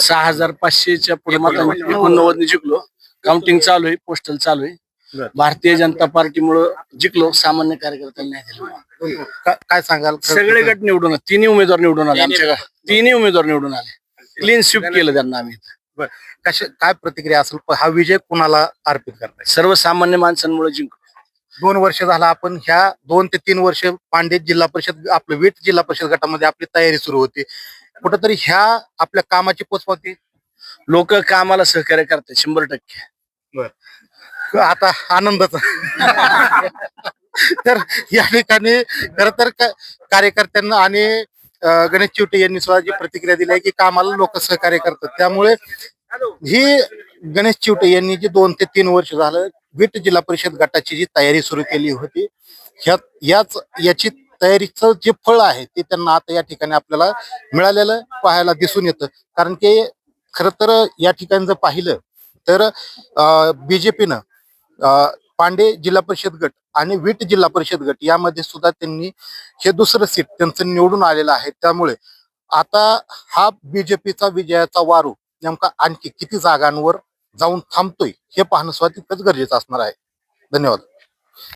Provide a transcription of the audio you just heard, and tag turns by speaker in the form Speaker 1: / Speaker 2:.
Speaker 1: सहा हजार पाचशेच्या पुढे मतांनी एकोणनव्वदने जिंकलो काउंटिंग चालू आहे पोस्टल चालू आहे. भारतीय जनता पार्टीमुळं जिंकलो सामान्य कार्यकर्त्यांना नाही दिलं
Speaker 2: का- काय सांगाल?
Speaker 1: सगळे गट निवडून आले. तिन्ही उमेदवार निवडून आले आमच्या गावात. तिन्ही उमेदवार निवडून आले. क्लीन स्वीप केलं त्यांना आम्ही
Speaker 2: कशा काय प्रतिक्रिया असेल? प- हा विजय कुणाला अर्पित करताय?
Speaker 1: सर्वसामान्य माणसांमुळे जिंकलो.
Speaker 2: दोन वर्ष झाला आपण ह्या दोन ते तीन वर्ष पांडेत जिल्हा परिषद आपलं वीट जिल्हा परिषद गटामध्ये आपली तयारी सुरू होती. कुठंतरी ह्या आपल्या कामाची पोचपावती
Speaker 1: लोक कामाला सहकार्य करतात शंभर टक्के.
Speaker 2: आता आनंदाचा. तर या ठिकाणी खर तर कार्यकर्त्यांना आणि गणेश चिवटे यांनी सुद्धा जी प्रतिक्रिया दिली आहे की कामाला लोक सहकार्य करतात. त्यामुळे ही गणेश चिवटे यांनी जी दोन ते तीन वर्ष झालं विट जिल्हा परिषद गटाची जी तयारी सुरू केली होती ह्या याच याची तयारीचं जे फळ आहे ते त्यांना आता या ठिकाणी आपल्याला मिळालेलं पाहायला दिसून येतं. कारण की खर तर या ठिकाणी जर पाहिलं तर बीजेपीनं पांडे जिल्हा परिषद गट आणि विट जिल्हा परिषद गट यामध्ये सुद्धा त्यांनी हे दुसरं सीट त्यांचं निवडून आलेलं आहे. त्यामुळे आता हा बीजेपीचा विजयाचा वारू नेमका आणखी किती जागांवर जाऊन थांबतोय हे पाहणं सुद्धा तितकंच गरजेचं असणार आहे. धन्यवाद.